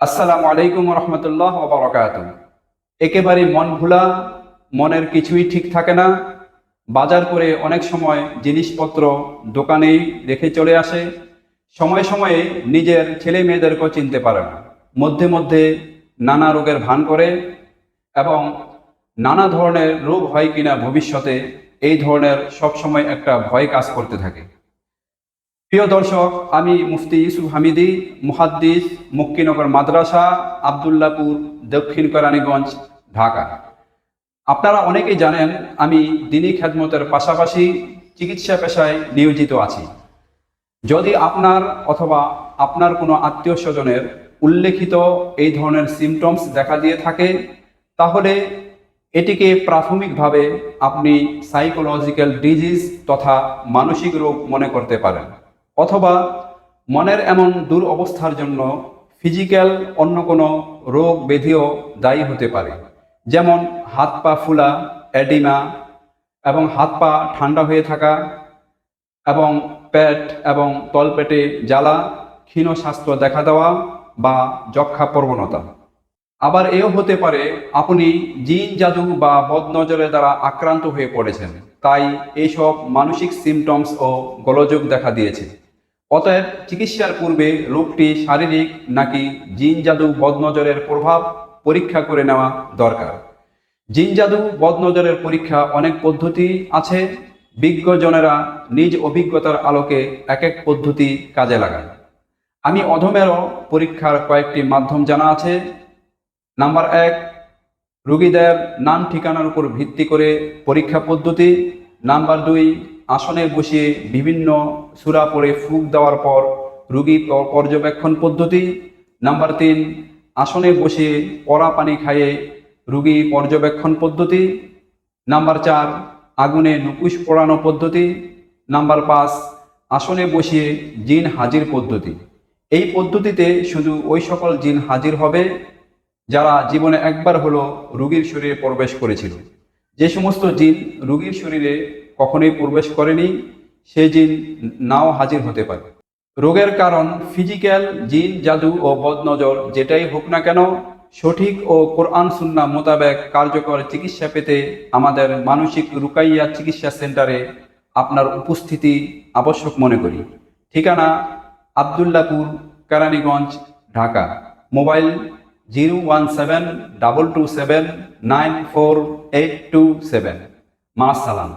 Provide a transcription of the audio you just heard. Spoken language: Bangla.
আসসালামু আলাইকুম রহমতুল্লাহ বরকাত একেবারে মন ভোলা, মনের কিছুই ঠিক থাকে না। বাজার করে অনেক সময় জিনিসপত্র দোকানেই রেখে চলে আসে। সময়ে সময়ে নিজের ছেলে মেয়েদেরকেও চিনতে পারে না। মধ্যে মধ্যে নানা রোগের ভান করে এবং নানা ধরনের রোগ হয় কিনা ভবিষ্যতে, এই ধরনের সবসময় একটা ভয় কাজ করতে থাকে। প্রিয় দর্শক, আমি মুফতি ইউসুফ হামিদি, মুহাদ্দিস, মক্কিনগর মাদ্রাসা, আবদুল্লাপুর, দক্ষিণ কেরানীগঞ্জ, ঢাকা। আপনারা অনেকেই জানেন, আমি দিনী খেদমতের পাশাপাশি চিকিৎসা পেশায় নিয়োজিত আছি। যদি আপনার অথবা আপনার কোনো আত্মীয় স্বজনের উল্লেখিত এই ধরনের সিমটমস দেখা দিয়ে থাকে, তাহলে এটিকে প্রাথমিকভাবে আপনি সাইকোলজিক্যাল ডিজিজ তথা মানসিক রোগ মনে করতে পারেন। অথবা মনের এমন দুরবস্থার জন্য ফিজিক্যাল অন্য কোনো রোগ ব্যাধিও দায়ী হতে পারে, যেমন হাত পা ফুলা অ্যাডিমা এবং হাত পা ঠান্ডা হয়ে থাকা এবং পেট এবং তলপেটে জ্বালা, ক্ষীণ স্বাস্থ্য দেখা দেওয়া বা যক্ষা প্রবণতা। আবার এও হতে পারে আপনি জিন, জাদু বা বদনজরের দ্বারা আক্রান্ত হয়ে পড়েছেন, তাই এইসব মানসিক সিমটমস ও গোলযোগ দেখা দিয়েছে। অতএব চিকিৎসার পূর্বে রোগটি শারীরিক নাকি জিন জাদু বদনজরের প্রভাব পরীক্ষা করে নেওয়া দরকার। জিন জাদু বদনজরের পরীক্ষা অনেক পদ্ধতি আছে। বিজ্ঞজনেরা নিজ অভিজ্ঞতার আলোকে এক এক পদ্ধতি কাজে লাগান। আমি অধমেরও পরীক্ষার কয়েকটি মাধ্যম জানা আছে। নাম্বার এক, রোগীদের নাম ঠিকানার উপর ভিত্তি করে পরীক্ষা পদ্ধতি। নাম্বার দুই আসনে বসিয়ে বিভিন্ন সুরা পরে ফুক দেওয়ার পর রোগী পর্যবেক্ষণ পদ্ধতি। নাম্বার তিন, আসনে বসে পরা পানি খাইয়ে রুগী পর্যবেক্ষণ পদ্ধতি। নাম্বার চার, আগুনে নুকুশ পোড়ানো পদ্ধতি। নাম্বার পাঁচ, আসনে বসিয়ে জিন হাজির পদ্ধতি। এই পদ্ধতিতে শুধু ওই সকল জিন হাজির হবে যারা জীবনে একবার হলো রুগীর শরীরে প্রবেশ করেছিল। যে সমস্ত জিন রুগীর শরীরে কখনোই প্রবেশ করেনি, সেই জিন নাও হাজির হতে পারে। রোগের কারণ ফিজিক্যাল জিন, জাদু ও বদনজর, যেটাই হোক না কেন, সঠিক ও কোরআন সুন্না মোতাবেক কার্যকর চিকিৎসা পেতে আমাদের মানসিক রুকাইয়া চিকিৎসা সেন্টারে আপনার উপস্থিতি আবশ্যক মনে করি। ঠিকানা Abdullapur, Keraniganj, Dhaka. Mobile zero one seven double two seven nine four eight two seven. সালাম।